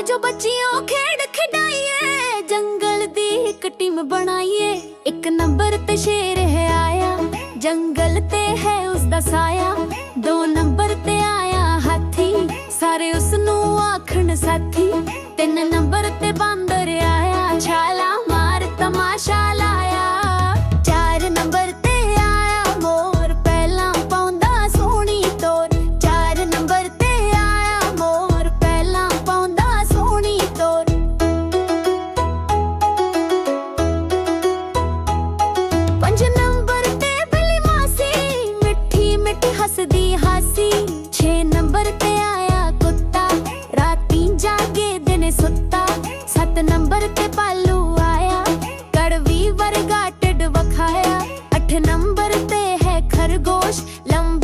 ਆਜੋ ਬੱਚਿਓ ਖੇਡ ਖਿਡਾਈਏ, ਜੰਗਲ ਦੀ ਇੱਕ ਟੀਮ ਬਣਾਈਏ। ਇੱਕ ਨੰਬਰ ਤੇ ਸ਼ੇਰ ਹੈ ਆਇਆ, ਜੰਗਲ ਤੇ ਹੈ ਉਸ ਦਾ ਸਾਇਆ। ਦੋ ਨੰਬਰ ਤੇ ਆਇਆ ਹਾਥੀ, ਸਾਰੇ ਉਸ ਨੂੰ ਆਖਣ ਸਾਥੀ। ਤਿੰਨ ਨੰਬਰ ਤੇ ਬਾਂਦਰ ਆਇਆ ਛਾਲਾ ਮਿੱਠੀ ਹਾਸੀ 6 ਨੰਬਰ ਤੇ ਆਇਆ ਕੁੱਤਾ। ਰਾਤੀ ਜਾਗੇ, ਦਿਨ ਸੁੱਤਾ। 7 ਨੰਬਰ ਤੇ ਪਾਲੂ ਆਇਆ। ਕੜਵੀ ਵਰਗਾ ਟਿਡ ਵਖਾਇਆ। 8 ਨੰਬਰ ਤੇ ਹੈ ਖਰਗੋਸ਼, ਲੰਬੀ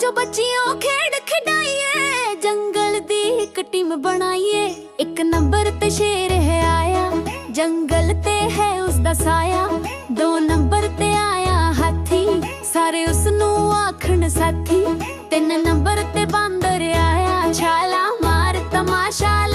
ਆਜੋ ਬੱਚਿਓ ਖੇਡ ਖਿਡਾਈਏ, ਜੰਗਲ ਦੀ ਇੱਕ ਟੀਮ ਬਣਾਈਏ। ਇੱਕ ਨੰਬਰ ਤੇ ਸ਼ੇਰ ਹੈ ਆਇਆ, ਜੰਗਲ ਤੇ ਹੈ ਉਸ ਦਾ ਸਾਇਆ। ਦੋ ਨੰਬਰ ਤੇ ਆਇਆ ਹਾਥੀ, ਸਾਰੇ ਉਸ ਨੂੰ ਆਖਣ ਸਾਥੀ। ਤਿੰਨ ਨੰਬਰ ਤੇ ਬਾਂਦਰ ਆਇਆ, ਛਾਲਾ ਮਾਰ ਤਮਾਸ਼ਾ